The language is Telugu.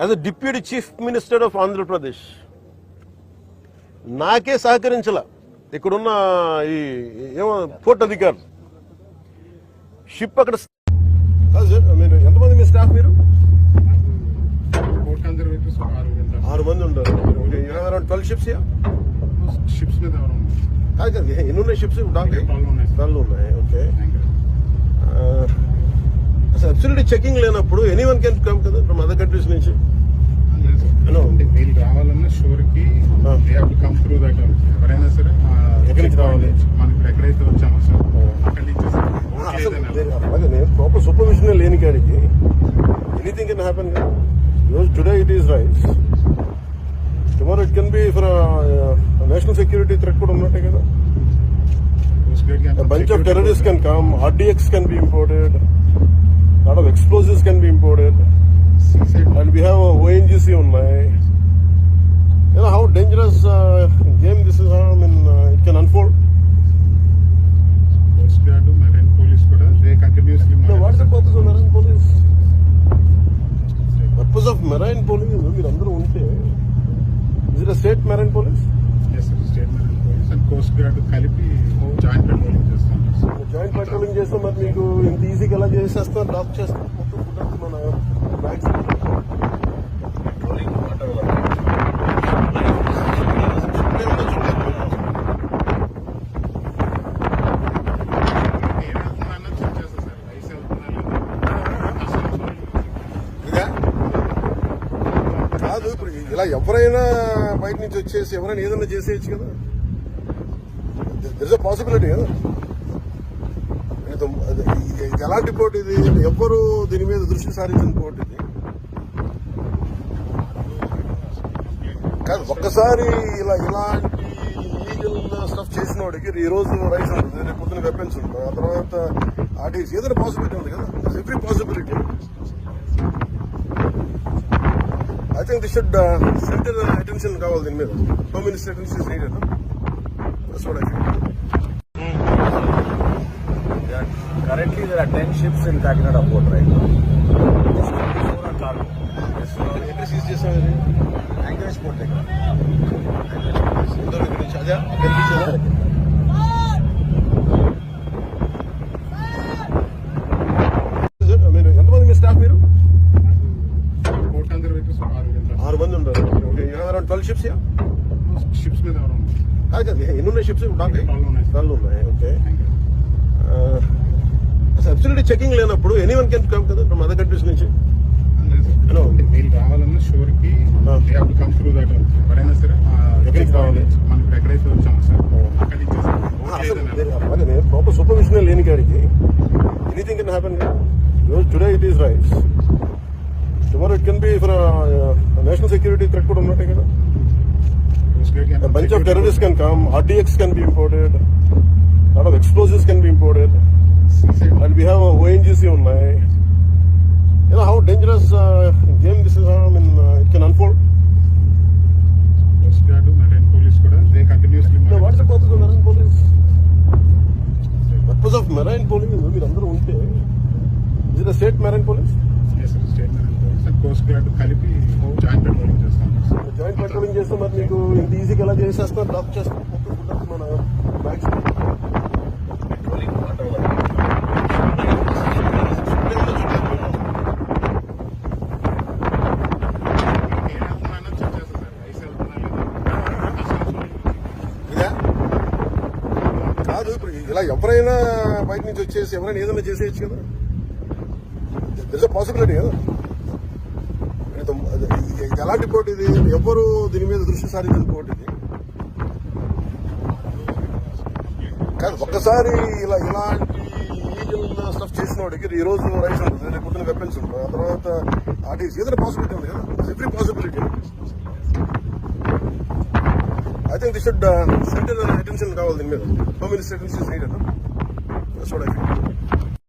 As a deputy chief minister of Andhra Pradesh నాకే సహకరించాల. ఇక్కడున్న ఈ ఏమో పోర్ట్ అధికారులు. షిప్ అక్కడ మీరు ఎంతమంది మీ స్టాఫ్ మీరు. ఆరు మంది ఉంటారు. ట్వెల్వ్ షిప్స్ షిప్స్ మీద? కాదు కాదు ఎన్ని ఉన్నాయి షిప్స్. ట్వెల్వ్ ఉన్నాయి ఓకే అబ్సల్యూట్లీ చెకింగ్ లేనప్పుడు ఎనీ వన్ కెన్ కమ్ కదా ఫ్రమ్ అదర్ కంట్రీస్ నుంచి. రావాలన్నా Ah. They have to come through that ఎవరైనా సరే ఆ ఎక్కడి నుంచి రావాలి? మనం ఇప్పుడు ఎక్కడైతే వచ్చామో సార్ Ah. అక్కడి నుంచి ప్రాపర్ సూపర్విజన్ లేని కాడికి anything can happen today it is rice tomorrow it can be for national security threat కూడా ఉన్నట్టే కదా. బంచ్ ఆఫ్ టెర్రరిస్ట్ కూడా- can Come RDX can be imported lot of explosives can be imported Seaside and we have ONGC ఉన్నాయి you know how dangerous uh, game this is I mean uh, it can unfold Coast Guard, Marine Police కూడా they continuously so what's the monitor. purpose of marine police purpose of marine police మీరందరూ ఉంటే is it a state marine police Yes, sir. State Marine Police and Coast Guard కలిపి జాయింట్ పెట్రోలింగ్ చేస్తాం సార్. జాయింట్ పెట్రోలింగ్ చేస్తే మరి మీకు ఇంత ఈజీగా ఎలా చేసేస్తారు? డ్రాప్ చేస్తారు? మొత్తం ఫుడ్ మన బ్యాగ్స్ పెట్రోలింగ్ చేస్తా? కాదు ఇప్పుడు ఇలా ఎవరైనా బయట నుంచి వచ్చేసి ఎవరైనా ఏదైనా చేసేయచ్చు కదా. దిస్ అ పాసిబిలిటీ కదా. ఇది ఎలాంటి పోటీ ఇది? ఎవ్వరు దీని మీద దృష్టి సారించిన పోటీ ఇది. కాదు ఒక్కసారి ఇలా ఇలాంటి ఇల్లీగల్ స్టఫ్ చేసిన వాడికి ఈ రోజు రైస్ ఉంటుంది రేపు పొద్దున వెపన్స్ ఉంటుంది ఆ తర్వాత ఆర్టీసీ ఏదైనా పాసిబిలిటీ ఉంది కదా? Every possibility I think this should centre attention కావాలి దీని మీద. Home minister attention is needed that's what I think Are- Currently, there are 10 ships in Kakinada port right now. This four on cargo. చేసాం ఇది Anchorage port ఆరుగురు ఉంటారు. ఆరు మంది ఉంటారు. అరౌండ్ ట్వెల్వ్ షిప్స్ షిప్స్ మీద? కాదు కాదు ఎన్ని ఉన్నాయి షిప్స్ ట్వెల్వ్ ఉన్నాయి ఓకే. అసలు చెకింగ్ లేనప్పుడు ఎనీ వన్ కెన్ కమ్ కదా ఫ్రమ్ అదర్ కంట్రీస్ నుంచి? వీళ్ళు రావాలన్నా షోర్కి కమ్ త్రూ దట్ ఎవరైనా సరే ఆ ఎక్కడి నుంచి రావాలి? మనం ఇప్పుడు ఎక్కడైతే వచ్చామో సార్. అక్కడి ప్రాపర్ సూపర్విజన్ లేని కాడికి ఎనీథింగ్ కెన్ హ్యాపెన్ రోజు today it is rice tomorrow it can be for national security threat కూడా ఉన్నట్టే కదా. బంచ్ ఆఫ్ కూడా- can come RDX can be imported can Seaside and we have ONGC ఉన్నాయి you know how dangerous uh, game this is I mean uh, it can unfold Coast Guard, Marine Police కూడా they continuously no, what's the monitor. purpose of marine police purpose of marine police మీరందరూ ఉంటే. State Marine Police and Coast Guard కలిపి జాయింట్ పెట్రోలింగ్ చేస్తాం సార్. జాయింట్ పెట్రోలింగ్ చేస్తే మరి మీకు ఇంత ఈజీగా ఎలా చేసేస్తారు డ్రాప్ చేస్తారు మొత్తం ఫుడ్ అంతా మన బ్యాగ్స్ Petroling water. నేను వెళ్తున్నా అన్నది చెక్ చేస్తా సార్. రైస్ వెళ్తున్నా లేదా? ఇదా? కాదు ఇప్పుడు ఇలా ఎవరైనా బయట నుంచి వచ్చేసి ఎవరైనా ఏదైనా చేసేయచ్చు కదా. దిస్ పాసిబిలిటీ కదా. ఎలాంటి పోటీ ఇది. ఎవరు దీని మీద దృష్టి సారించిన పోటీ ఇది. కాదు ఒక్కసారి ఇలా ఇలాంటి ఇల్లీగల్ స్టఫ్ చేసిన వాడికి ఈ రోజు రైస్ ఉంటుంది రేపు పొద్దున వెపన్స్ ఉంటుంది ఆ తర్వాత ఆర్టీసీ ఏదైనా పాసిబిలిటీ ఉంది కదా. Every possibility I think this should centre attention కావాలి దీని మీద home minister attention is needed